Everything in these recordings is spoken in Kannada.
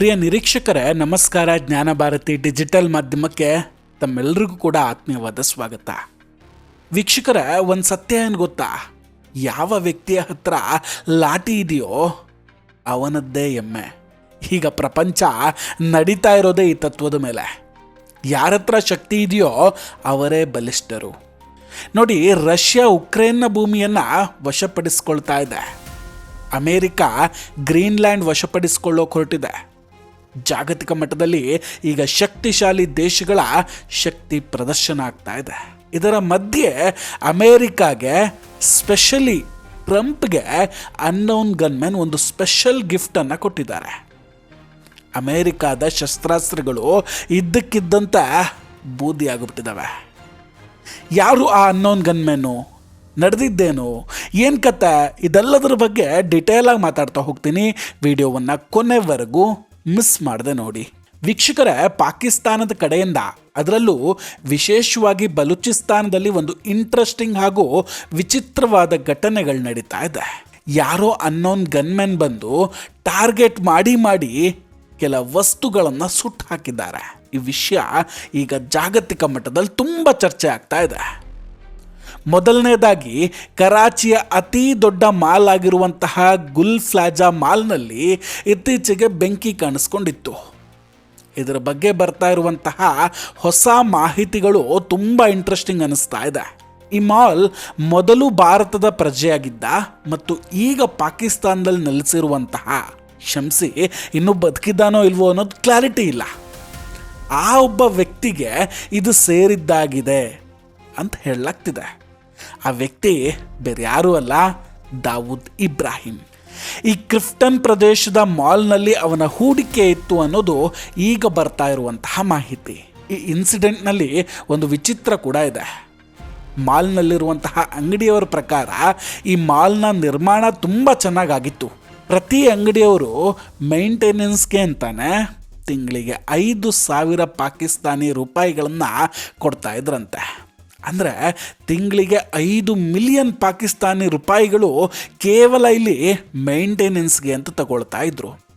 ಪ್ರಿಯ ನಿರೀಕ್ಷಕರೇ, ನಮಸ್ಕಾರ. ಜ್ಞಾನ ಭಾರತಿ ಡಿಜಿಟಲ್ ಮಾಧ್ಯಮಕ್ಕೆ ತಮ್ಮೆಲ್ಲರಿಗೂ ಕೂಡ ಆತ್ಮೀಯವಾದ ಸ್ವಾಗತ. ವೀಕ್ಷಕರೇ, ಒಂದು ಸತ್ಯ ಏನು ಗೊತ್ತಾ? ಯಾವ ವ್ಯಕ್ತಿಯ ಹತ್ರ ಲಾಟಿ ಇದೆಯೋ, ಅವನದ್ದೇ ಎಮ್ಮೆ. ಈಗ ಪ್ರಪಂಚ ನಡೀತಾ ಇರೋದೇ ಈ ತತ್ವದ ಮೇಲೆ. ಯಾರ ಹತ್ರ ಶಕ್ತಿ ಇದೆಯೋ, ಅವರೇ ಬಲಿಷ್ಠರು. ನೋಡಿ, ರಷ್ಯಾ ಉಕ್ರೇನ್ನ ಭೂಮಿಯನ್ನು ವಶಪಡಿಸ್ಕೊಳ್ತಾ ಇದೆ. ಅಮೇರಿಕಾ ಗ್ರೀನ್ಲ್ಯಾಂಡ್ ವಶಪಡಿಸ್ಕೊಳ್ಳೋಕೆ ಹೊರಟಿದೆ. ಜಾಗತಿಕ ಮಟ್ಟದಲ್ಲಿ ಈಗ ಶಕ್ತಿಶಾಲಿ ದೇಶಗಳ ಶಕ್ತಿ ಪ್ರದರ್ಶನ ಆಗ್ತಾ ಇದೆ. ಇದರ ಮಧ್ಯೆ ಅಮೇರಿಕಾಗೆ ಸ್ಪೆಷಲಿ ಟ್ರಂಪ್ಗೆ ಅನ್ನೋನ್ ಗನ್ಮೆನ್ ಒಂದು ಸ್ಪೆಷಲ್ ಗಿಫ್ಟನ್ನು ಕೊಟ್ಟಿದ್ದಾರೆ. ಅಮೇರಿಕಾದ ಶಸ್ತ್ರಾಸ್ತ್ರಗಳು ಇದ್ದಕ್ಕಿದ್ದಂತೆ ಬೂದಿಯಾಗಿಬಿಟ್ಟಿದ್ದಾವೆ. ಯಾರು ಆ ಅನ್ನೋನ್ ಗನ್ಮೆನು ನಡೆದಿದ್ದೇನು? ಏನು ಕತೆ? ಇದೆಲ್ಲದರ ಬಗ್ಗೆ ಡಿಟೇಲಾಗಿ ಮಾತಾಡ್ತಾ ಹೋಗ್ತೀನಿ. ವಿಡಿಯೋವನ್ನು ಕೊನೆವರೆಗೂ ಮಿಸ್ ಮಾಡದೆ ನೋಡಿ. ವೀಕ್ಷಕರ, ಪಾಕಿಸ್ತಾನದ ಕಡೆಯಿಂದ ಅದರಲ್ಲೂ ವಿಶೇಷವಾಗಿ ಬಲೂಚಿಸ್ತಾನದಲ್ಲಿ ಒಂದು ಇಂಟ್ರೆಸ್ಟಿಂಗ್ ಹಾಗೂ ವಿಚಿತ್ರವಾದ ಘಟನೆಗಳು ನಡೀತಾ ಇದೆ. ಯಾರೋ ಅನ್ನೋನ್ ಗನ್ಮೆನ್ ಬಂದು ಟಾರ್ಗೆಟ್ ಮಾಡಿ ಮಾಡಿ ಕೆಲ ವಸ್ತುಗಳನ್ನು ಸುಟ್ಟು ಹಾಕಿದ್ದಾರೆ. ಈ ವಿಷಯ ಈಗ ಜಾಗತಿಕ ಮಟ್ಟದಲ್ಲಿ ತುಂಬ ಚರ್ಚೆ ಆಗ್ತಾ ಇದೆ. ಮೊದಲನೇದಾಗಿ ಕರಾಚಿಯ ಅತಿ ದೊಡ್ಡ ಮಾಲ್ ಆಗಿರುವಂತಹ ಗುಲ್ ಫ್ಲಾಜಾ ಮಾಲ್ನಲ್ಲಿ ಇತ್ತೀಚೆಗೆ ಬೆಂಕಿ ಕಾಣಿಸ್ಕೊಂಡಿತ್ತು. ಇದರ ಬಗ್ಗೆ ಬರ್ತಾ ಇರುವಂತಹ ಹೊಸ ಮಾಹಿತಿಗಳು ತುಂಬ ಇಂಟ್ರೆಸ್ಟಿಂಗ್ ಅನ್ನಿಸ್ತಾ ಇದೆ. ಈ ಮಾಲ್ ಮೊದಲು ಭಾರತದ ಪ್ರಜೆಯಾಗಿದ್ದ ಮತ್ತು ಈಗ ಪಾಕಿಸ್ತಾನದಲ್ಲಿ ನೆಲೆಸಿರುವಂತಹ. ಶಂಸಿ ಇನ್ನೂ ಬದುಕಿದ್ದಾನೋ ಇಲ್ವೋ ಅನ್ನೋದು ಕ್ಲಾರಿಟಿ ಇಲ್ಲ. ಆ ಒಬ್ಬ ವ್ಯಕ್ತಿಗೆ ಇದು ಸೇರಿದ್ದಾಗಿದೆ ಅಂತ ಹೇಳಲಾಗ್ತಿದೆ. ಆ ವ್ಯಕ್ತಿ ಬೇರೆ ಯಾರೂ ಅಲ್ಲ, ದಾವೂದ್ ಇಬ್ರಾಹಿಂ. ಈ ಕ್ರಿಫ್ಟನ್ ಪ್ರದೇಶದ ಮಾಲ್ನಲ್ಲಿ ಅವನ ಹೂಡಿಕೆ ಇತ್ತು ಅನ್ನೋದು ಈಗ ಬರ್ತಾ ಇರುವಂತಹ ಮಾಹಿತಿ. ಈ ಇನ್ಸಿಡೆಂಟ್ನಲ್ಲಿ ಒಂದು ವಿಚಿತ್ರ ಕೂಡ ಇದೆ. ಮಾಲ್ನಲ್ಲಿರುವಂತಹ ಅಂಗಡಿಯವರ ಪ್ರಕಾರ ಈ ಮಾಲ್ನ ನಿರ್ಮಾಣ ತುಂಬ ಚೆನ್ನಾಗಾಗಿತ್ತು. ಪ್ರತಿ ಅಂಗಡಿಯವರು ಮೇಂಟೆನೆನ್ಸ್ಗೆ ಅಂತಾನೆ ತಿಂಗಳಿಗೆ ಐದು ಸಾವಿರ ಪಾಕಿಸ್ತಾನಿ ರೂಪಾಯಿಗಳನ್ನು ಕೊಡ್ತಾ ಇದ್ರಂತೆ. ಅಂದರೆ ತಿಂಗಳಿಗೆ ಐದು ಮಿಲಿಯನ್ ಪಾಕಿಸ್ತಾನಿ ರೂಪಾಯಿಗಳು ಕೇವಲ ಇಲ್ಲಿ ಮೇಂಟೆನೆನ್ಸ್ಗೆ ಅಂತ ತಗೊಳ್ತಾ ಇದ್ರು.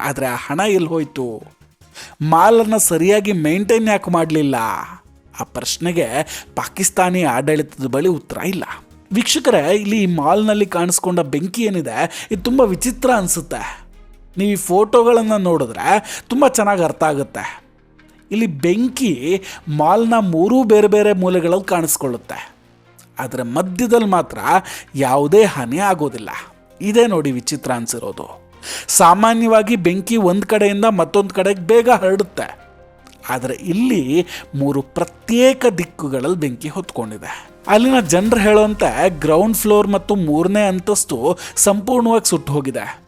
ಆದರೆ ಆ ಹಣ ಎಲ್ಲಿ ಹೋಯಿತು? ಮಾಲನ್ನು ಸರಿಯಾಗಿ ಮೇಂಟೈನ್ ಯಾಕೆ ಮಾಡಲಿಲ್ಲ? ಆ ಪ್ರಶ್ನೆಗೆ ಪಾಕಿಸ್ತಾನಿ ಆಡಳಿತದ ಬಳಿ ಉತ್ತರ ಇಲ್ಲ. ವೀಕ್ಷಕರೇ, ಇಲ್ಲಿ ಈ ಮಾಲ್ನಲ್ಲಿ ಕಾಣಿಸ್ಕೊಂಡ ಬೆಂಕಿ ಏನಿದೆ, ಇದು ತುಂಬ ವಿಚಿತ್ರ ಅನಿಸುತ್ತೆ. ನೀವು ಈ ಫೋಟೋಗಳನ್ನು ನೋಡಿದ್ರೆ ತುಂಬ ಚೆನ್ನಾಗಿ ಅರ್ಥ ಆಗುತ್ತೆ. ಇಲ್ಲಿ ಬೆಂಕಿ ಮಾಲ್ನ ಮೂರೂ ಬೇರೆ ಬೇರೆ ಮೂಲೆಗಳಲ್ಲಿ ಕಾಣಿಸ್ಕೊಳ್ಳುತ್ತೆ. ಆದರೆ ಮಧ್ಯದಲ್ಲಿ ಮಾತ್ರ ಯಾವುದೇ ಹಾನಿ ಆಗೋದಿಲ್ಲ. ಇದೇ ನೋಡಿ ವಿಚಿತ್ರ ಅನಿಸಿರೋದು. ಸಾಮಾನ್ಯವಾಗಿ ಬೆಂಕಿ ಒಂದು ಕಡೆಯಿಂದ ಮತ್ತೊಂದು ಕಡೆಗೆ ಬೇಗ ಹರಡುತ್ತೆ. ಆದರೆ ಇಲ್ಲಿ ಮೂರು ಪ್ರತ್ಯೇಕ ದಿಕ್ಕುಗಳಲ್ಲಿ ಬೆಂಕಿ ಹೊತ್ಕೊಂಡಿದೆ. ಅಲ್ಲಿನ ಜನರು ಹೇಳುವಂತೆ ಗ್ರೌಂಡ್ ಫ್ಲೋರ್ ಮತ್ತು ಮೂರನೇ ಅಂತಸ್ತು ಸಂಪೂರ್ಣವಾಗಿ ಸುಟ್ಟು ಹೋಗಿದೆ.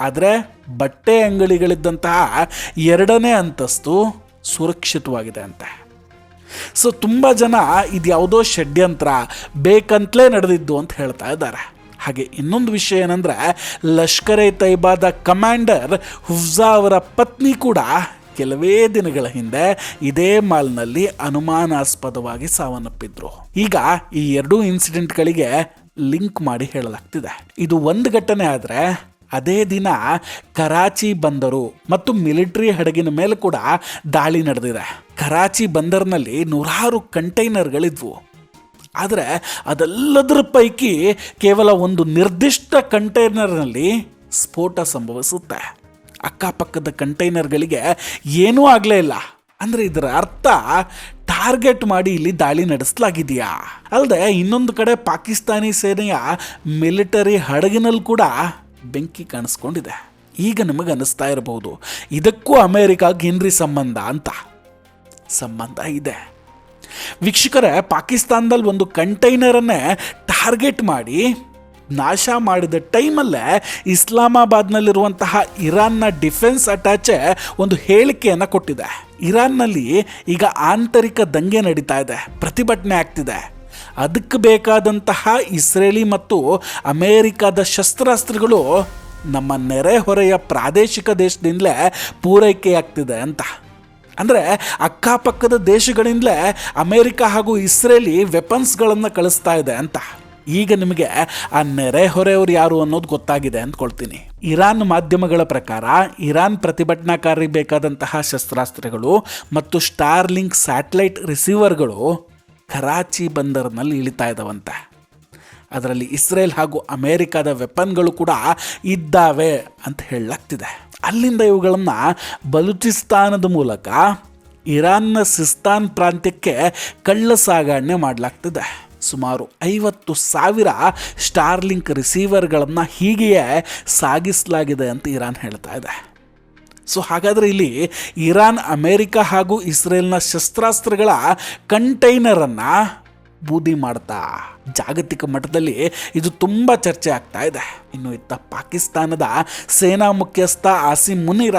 ಆದರೆ ಬಟ್ಟೆ ಅಂಗಡಿಗಳಿದ್ದಂತಹ ಎರಡನೇ ಅಂತಸ್ತು ಸುರಕ್ಷಿತವಾಗಿದೆ ಅಂತೆ. ಸೊ ತುಂಬ ಜನ ಇದು ಯಾವುದೋ ಷಡ್ಯಂತ್ರ, ಬೇಕಂತಲೇ ನಡೆದಿದ್ದು ಅಂತ ಹೇಳ್ತಾ ಇದ್ದಾರೆ. ಹಾಗೆ ಇನ್ನೊಂದು ವಿಷಯ ಏನಂದರೆ ಲಷ್ಕರ್ ಎ ತೈಬಾದ ಕಮಾಂಡರ್ ಹುಫ್ಜಾ ಅವರ ಪತ್ನಿ ಕೂಡ ಕೆಲವೇ ದಿನಗಳ ಹಿಂದೆ ಇದೇ ಮಾಲ್ನಲ್ಲಿ ಅನುಮಾನಾಸ್ಪದವಾಗಿ ಸಾವನ್ನಪ್ಪಿದ್ರು. ಈಗ ಈ ಎರಡೂ ಇನ್ಸಿಡೆಂಟ್ಗಳಿಗೆ ಲಿಂಕ್ ಮಾಡಿ ಹೇಳಲಾಗ್ತಿದೆ. ಇದು ಒಂದು ಘಟನೆ ಆದರೆ ಅದೇ ದಿನ ಕರಾಚಿ ಬಂದರು ಮತ್ತು ಮಿಲಿಟರಿ ಹಡಗಿನ ಮೇಲೆ ಕೂಡ ದಾಳಿ ನಡೆದಿದೆ. ಕರಾಚಿ ಬಂದರ್ನಲ್ಲಿ ನೂರಾರು ಕಂಟೈನರ್ಗಳಿದ್ವು. ಆದರೆ ಅದೆಲ್ಲದರ ಪೈಕಿ ಕೇವಲ ಒಂದು ನಿರ್ದಿಷ್ಟ ಕಂಟೈನರ್ನಲ್ಲಿ ಸ್ಫೋಟ ಸಂಭವಿಸುತ್ತೆ. ಅಕ್ಕಪಕ್ಕದ ಕಂಟೈನರ್ಗಳಿಗೆ ಏನೂ ಆಗಲೇ ಇಲ್ಲ. ಅಂದರೆ ಇದರ ಅರ್ಥ ಟಾರ್ಗೆಟ್ ಮಾಡಿ ಇಲ್ಲಿ ದಾಳಿ ನಡೆಸಲಾಗಿದೆಯಾ? ಅಲ್ಲದೆ ಇನ್ನೊಂದು ಕಡೆ ಪಾಕಿಸ್ತಾನಿ ಸೇನೆಯ ಮಿಲಿಟರಿ ಹಡಗಿನಲ್ಲಿ ಕೂಡ ಬೆಂಕಿ ಕಾಣಿಸ್ಕೊಂಡಿದೆ. ಈಗ ನಿಮಗೆ ಅನ್ನಿಸ್ತಾ ಇರಬಹುದು, ಇದಕ್ಕೂ ಅಮೇರಿಕಾಗೆ ಏನ್ರಿ ಸಂಬಂಧ ಅಂತ. ಸಂಬಂಧ ಇದೆ. ವೀಕ್ಷಕರೇ, ಪಾಕಿಸ್ತಾನದಲ್ಲಿ ಒಂದು ಕಂಟೈನರನ್ನೇ ಟಾರ್ಗೆಟ್ ಮಾಡಿ, ನಾಶ ಮಾಡಿದ ಟೈಮಲ್ಲೇ ಇಸ್ಲಾಮಾಬಾದ್ನಲ್ಲಿರುವಂತಹ ಇರಾನ್ನ ಡಿಫೆನ್ಸ್ ಅಟ್ಯಾಚೆ ಒಂದು ಹೇಳಿಕೆಯನ್ನು ಕೊಟ್ಟಿದೆ. ಇರಾನ್ನಲ್ಲಿ ಈಗ ಆಂತರಿಕ ದಂಗೆ ನಡೀತಾ ಇದೆ, ಪ್ರತಿಭಟನೆ ಆಗ್ತಿದೆ. ಅದಕ್ಕೆ ಬೇಕಾದಂತಹ ಇಸ್ರೇಲಿ ಮತ್ತು ಅಮೇರಿಕಾದ ಶಸ್ತ್ರಾಸ್ತ್ರಗಳು ನಮ್ಮ ನೆರೆಹೊರೆಯ ಪ್ರಾದೇಶಿಕ ದೇಶದಿಂದಲೇ ಪೂರೈಕೆಯಾಗ್ತಿದೆ ಅಂತ. ಅಂದರೆ ಅಕ್ಕಪಕ್ಕದ ದೇಶಗಳಿಂದಲೇ ಅಮೇರಿಕ ಹಾಗೂ ಇಸ್ರೇಲಿ ವೆಪನ್ಸ್ಗಳನ್ನು ಕಳಿಸ್ತಾ ಇದೆ ಅಂತ. ಈಗ ನಿಮಗೆ ಆ ನೆರೆಹೊರೆಯವರು ಯಾರು ಅನ್ನೋದು ಗೊತ್ತಾಗಿದೆ ಅಂದ್ಕೊಳ್ತೀನಿ. ಇರಾನ್ ಮಾಧ್ಯಮಗಳ ಪ್ರಕಾರ ಇರಾನ್ ಪ್ರತಿಭಟನಾಕಾರಿ ಬೇಕಾದಂತಹ ಶಸ್ತ್ರಾಸ್ತ್ರಗಳು ಮತ್ತು ಸ್ಟಾರ್ಲಿಂಕ್ ಸ್ಯಾಟಲೈಟ್ ರಿಸೀವರ್ಗಳು ಕರಾಚಿ ಬಂದರ್ನಲ್ಲಿ ಇಳಿತಾ ಇದ್ದಾವಂತೆ. ಅದರಲ್ಲಿ ಇಸ್ರೇಲ್ ಹಾಗೂ ಅಮೇರಿಕಾದ ವೆಪನ್ಗಳು ಕೂಡ ಇದ್ದಾವೆ ಅಂತ ಹೇಳಲಾಗ್ತಿದೆ. ಅಲ್ಲಿಂದ ಇವುಗಳನ್ನು ಬಲೂಚಿಸ್ತಾನದ ಮೂಲಕ ಇರಾನ್ನ ಸಿಸ್ತಾನ್ ಪ್ರಾಂತ್ಯಕ್ಕೆ ಕಳ್ಳ ಸಾಗಣೆ ಮಾಡಲಾಗ್ತಿದೆ. ಸುಮಾರು ಐವತ್ತು ಸಾವಿರ ಸ್ಟಾರ್ಲಿಂಕ್ ರಿಸೀವರ್ಗಳನ್ನು ಹೀಗೆಯೇ ಸಾಗಿಸಲಾಗಿದೆ ಅಂತ ಇರಾನ್ ಹೇಳ್ತಾ ಇದೆ. ಸೊ ಹಾಗಾದರೆ ಇಲ್ಲಿ ಇರಾನ್, ಅಮೇರಿಕ ಹಾಗೂ ಇಸ್ರೇಲ್ನ ಶಸ್ತ್ರಾಸ್ತ್ರಗಳ ಕಂಟೈನರನ್ನು ಬೂದಿ ಮಾಡ್ತಾ ಜಾಗತಿಕ ಮಟ್ಟದಲ್ಲಿ ಇದು ತುಂಬ ಚರ್ಚೆ ಆಗ್ತಾ ಇದೆ. ಇನ್ನು ಇತ್ತ ಪಾಕಿಸ್ತಾನದ ಸೇನಾ ಮುಖ್ಯಸ್ಥ ಆಸಿಮ್ ಮುನಿರ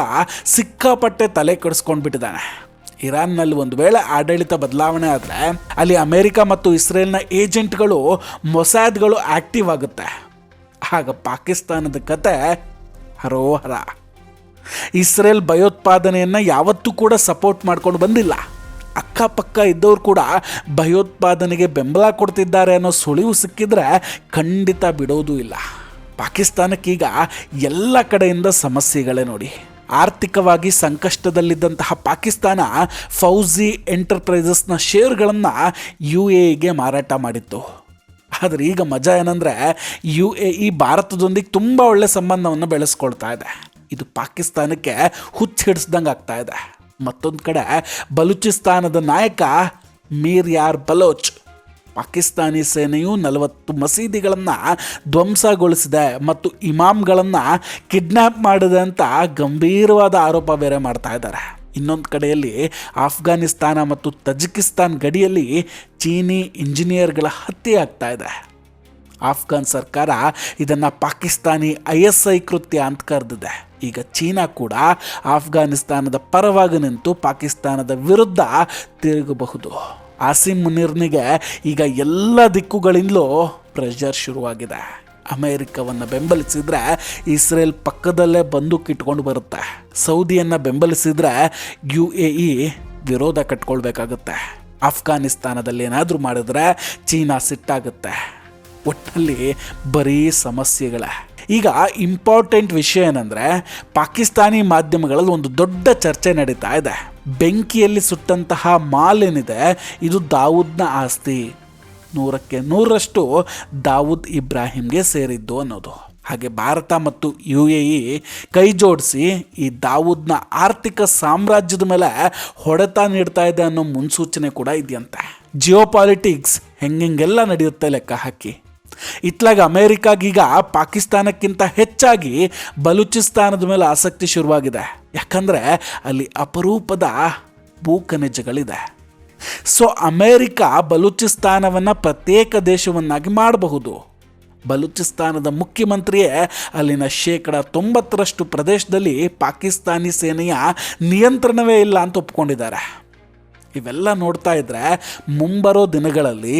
ಸಿಕ್ಕಾಪಟ್ಟೆ ತಲೆ ಕೆಡಿಸ್ಕೊಂಡ್ಬಿಟ್ಟಿದ್ದಾನೆ. ಇರಾನ್ನಲ್ಲಿ ಒಂದು ವೇಳೆ ಆಡಳಿತ ಬದಲಾವಣೆ ಆದರೆ ಅಲ್ಲಿ ಅಮೆರಿಕ ಮತ್ತು ಇಸ್ರೇಲ್ನ ಏಜೆಂಟ್ಗಳು, ಮೊಸಾದ್ಗಳು ಆಕ್ಟಿವ್ ಆಗುತ್ತೆ. ಆಗ ಪಾಕಿಸ್ತಾನದ ಕತೆ ಹರೋಹರ. ಇಸ್ರೇಲ್ ಭಯೋತ್ಪಾದನೆಯನ್ನು ಯಾವತ್ತೂ ಕೂಡ ಸಪೋರ್ಟ್ ಮಾಡ್ಕೊಂಡು ಬಂದಿಲ್ಲ. ಅಕ್ಕಪಕ್ಕ ಇದ್ದವರು ಕೂಡ ಭಯೋತ್ಪಾದನೆಗೆ ಬೆಂಬಲ ಕೊಡ್ತಿದ್ದಾರೆ ಅನ್ನೋ ಸುಳಿವು ಸಿಕ್ಕಿದ್ರೆ ಖಂಡಿತ ಬಿಡೋದೂ ಇಲ್ಲ. ಪಾಕಿಸ್ತಾನಕ್ಕೀಗ ಎಲ್ಲ ಕಡೆಯಿಂದ ಸಮಸ್ಯೆಗಳೇ ನೋಡಿ. ಆರ್ಥಿಕವಾಗಿ ಸಂಕಷ್ಟದಲ್ಲಿದ್ದಂತಹ ಪಾಕಿಸ್ತಾನ ಫೌಜಿ ಎಂಟರ್ಪ್ರೈಸಸ್ನ ಶೇರ್ಗಳನ್ನು ಯು ಎಗೆ ಮಾರಾಟ ಮಾಡಿತ್ತು. ಆದರೆ ಈಗ ಮಜಾ ಏನಂದರೆ ಯು ಎ ಇ ಭಾರತದೊಂದಿಗೆ ತುಂಬ ಒಳ್ಳೆ ಸಂಬಂಧವನ್ನು ಬೆಳೆಸ್ಕೊಳ್ತಾ ಇದೆ. ಇದು ಪಾಕಿಸ್ತಾನಕ್ಕೆ ಹುಚ್ಚಿಡಿಸ್ದಂಗೆ ಆಗ್ತಾ ಇದೆ. ಮತ್ತೊಂದು ಕಡೆ ಬಲೂಚಿಸ್ತಾನದ ನಾಯಕ ಮೀರ್ ಯಾರ್ ಬಲೋಚ್ ಪಾಕಿಸ್ತಾನಿ ಸೇನೆಯು ನಲವತ್ತು ಮಸೀದಿಗಳನ್ನು ಧ್ವಂಸಗೊಳಿಸಿದೆ ಮತ್ತು ಇಮಾಮ್ಗಳನ್ನು ಕಿಡ್ನ್ಯಾಪ್ ಮಾಡಿದೆ ಅಂತ ಗಂಭೀರವಾದ ಆರೋಪ ಬೇರೆ ಮಾಡ್ತಾ ಇದ್ದಾರೆ. ಇನ್ನೊಂದು ಕಡೆಯಲ್ಲಿ ಆಫ್ಘಾನಿಸ್ತಾನ ಮತ್ತು ತಜಿಕಿಸ್ತಾನ್ ಗಡಿಯಲ್ಲಿ ಚೀನಿ ಇಂಜಿನಿಯರ್ಗಳ ಹತ್ಯೆ ಆಗ್ತಾ ಇದೆ. ಆಫ್ಘಾನ್ ಸರ್ಕಾರ ಇದನ್ನು ಪಾಕಿಸ್ತಾನಿ ಐ ಎಸ್ ಐ ಕೃತ್ಯ ಅಂತ ಕರೆದಿದೆ. ಈಗ ಚೀನಾ ಕೂಡ ಆಫ್ಘಾನಿಸ್ತಾನದ ಪರವಾಗಿ ನಿಂತು ಪಾಕಿಸ್ತಾನದ ವಿರುದ್ಧ ತಿರುಗಬಹುದು. ಆಸಿಮ್ ಮುನಿರ್ನಿಗೆ ಈಗ ಎಲ್ಲ ದಿಕ್ಕುಗಳಿಂದಲೂ ಪ್ರೆಷರ್ ಶುರುವಾಗಿದೆ. ಅಮೆರಿಕವನ್ನು ಬೆಂಬಲಿಸಿದ್ರೆ ಇಸ್ರೇಲ್ ಪಕ್ಕದಲ್ಲೇ ಬಂದೂಕ್ ಇಟ್ಕೊಂಡು ಬರುತ್ತೆ. ಸೌದಿಯನ್ನು ಬೆಂಬಲಿಸಿದ್ರೆ ಯು ಎ ಇ ವಿರೋಧ ಕಟ್ಕೊಳ್ಬೇಕಾಗುತ್ತೆ. ಆಫ್ಘಾನಿಸ್ತಾನದಲ್ಲಿ ಏನಾದರೂ ಮಾಡಿದ್ರೆ ಚೀನಾ ಸಿಟ್ಟಾಗುತ್ತೆ. ಒಟ್ಟಿನಲ್ಲಿ ಬರೀ ಸಮಸ್ಯೆಗಳೇ. ಈಗ ಇಂಪಾರ್ಟೆಂಟ್ ವಿಷಯ ಏನಂದರೆ, ಪಾಕಿಸ್ತಾನಿ ಮಾಧ್ಯಮಗಳಲ್ಲಿ ಒಂದು ದೊಡ್ಡ ಚರ್ಚೆ ನಡೀತಾ ಇದೆ. ಬೆಂಕಿಯಲ್ಲಿ ಸುಟ್ಟಂತಹ ಮಾಲ್ ಏನಿದೆ ಇದು ದಾವೂದ್ನ ಆಸ್ತಿ. ನೂರಕ್ಕೆ ನೂರರಷ್ಟು ದಾವೂದ್ ಇಬ್ರಾಹಿಂಗೆ ಸೇರಿದ್ದು ಅನ್ನೋದು. ಹಾಗೆ ಭಾರತ ಮತ್ತು ಯು ಎ ಇ ಕೈ ಜೋಡಿಸಿ ಈ ದಾವೂದ್ನ ಆರ್ಥಿಕ ಸಾಮ್ರಾಜ್ಯದ ಮೇಲೆ ಹೊಡೆತ ನೀಡ್ತಾ ಇದೆ ಅನ್ನೋ ಮುನ್ಸೂಚನೆ ಕೂಡ ಇದೆಯಂತೆ. ಜಿಯೋ ಪಾಲಿಟಿಕ್ಸ್ ಹೆಂಗೆಲ್ಲ ನಡೆಯುತ್ತೆ ಲೆಕ್ಕ ಹಾಕಿ. ಇತ್ಲಾಗ ಅಮೇರಿಕಾಗೀಗ ಪಾಕಿಸ್ತಾನಕ್ಕಿಂತ ಹೆಚ್ಚಾಗಿ ಬಲೂಚಿಸ್ತಾನದ ಮೇಲೆ ಆಸಕ್ತಿ ಶುರುವಾಗಿದೆ. ಯಾಕಂದರೆ ಅಲ್ಲಿ ಅಪರೂಪದ ಭೂಖನಿಜಗಳಿದೆ ಸೊ ಅಮೇರಿಕ ಬಲೂಚಿಸ್ತಾನವನ್ನು ಪ್ರತ್ಯೇಕ ದೇಶವನ್ನಾಗಿ ಮಾಡಬಹುದು. ಬಲೂಚಿಸ್ತಾನದ ಮುಖ್ಯಮಂತ್ರಿಯೇ ಅಲ್ಲಿನ ಶೇಕಡ ತೊಂಬತ್ತರಷ್ಟು ಪ್ರದೇಶದಲ್ಲಿ ಪಾಕಿಸ್ತಾನಿ ಸೇನೆಯ ನಿಯಂತ್ರಣವೇ ಇಲ್ಲ ಅಂತ ಒಪ್ಕೊಂಡಿದ್ದಾರೆ. ಇವೆಲ್ಲ ನೋಡ್ತಾ ಇದ್ರೆ ಮುಂಬರೋ ದಿನಗಳಲ್ಲಿ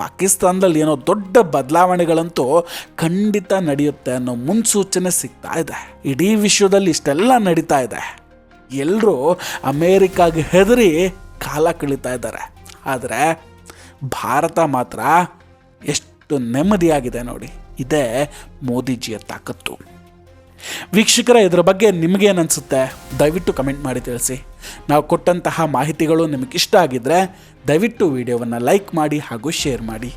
ಪಾಕಿಸ್ತಾನದಲ್ಲಿ ಏನೋ ದೊಡ್ಡ ಬದಲಾವಣೆಗಳಂತೂ ಖಂಡಿತ ನಡೆಯುತ್ತೆ ಅನ್ನೋ ಮುನ್ಸೂಚನೆ ಸಿಗ್ತಾ ಇದೆ. ಇಡೀ ವಿಶ್ವದಲ್ಲಿ ಇಷ್ಟೆಲ್ಲ ನಡೀತಾ ಇದೆ. ಎಲ್ಲರೂ ಅಮೇರಿಕಾಗೆ ಹೆದರಿ ಕಾಲ ಕಳೀತಾ ಇದ್ದಾರೆ. ಆದರೆ ಭಾರತ ಮಾತ್ರ ಎಷ್ಟು ನೆಮ್ಮದಿಯಾಗಿದೆ ನೋಡಿ. ಇದೇ ಮೋದಿಜಿಯ ತಾಕತ್ತು. ವೀಕ್ಷಕರ, ಇದರ ಬಗ್ಗೆ ನಿಮಗೇನು ಅನಿಸುತ್ತೆ? ದಯವಿಟ್ಟು ಕಮೆಂಟ್ ಮಾಡಿ ತಿಳಿಸಿ. ನಾವು ಕೊಟ್ಟಂತಹ ಮಾಹಿತಿಗಳು ನಿಮಗಿಷ್ಟ ಆಗಿದ್ದರೆ ದಯವಿಟ್ಟು ವಿಡಿಯೋವನ್ನು ಲೈಕ್ ಮಾಡಿ ಹಾಗೂ ಶೇರ್ ಮಾಡಿ.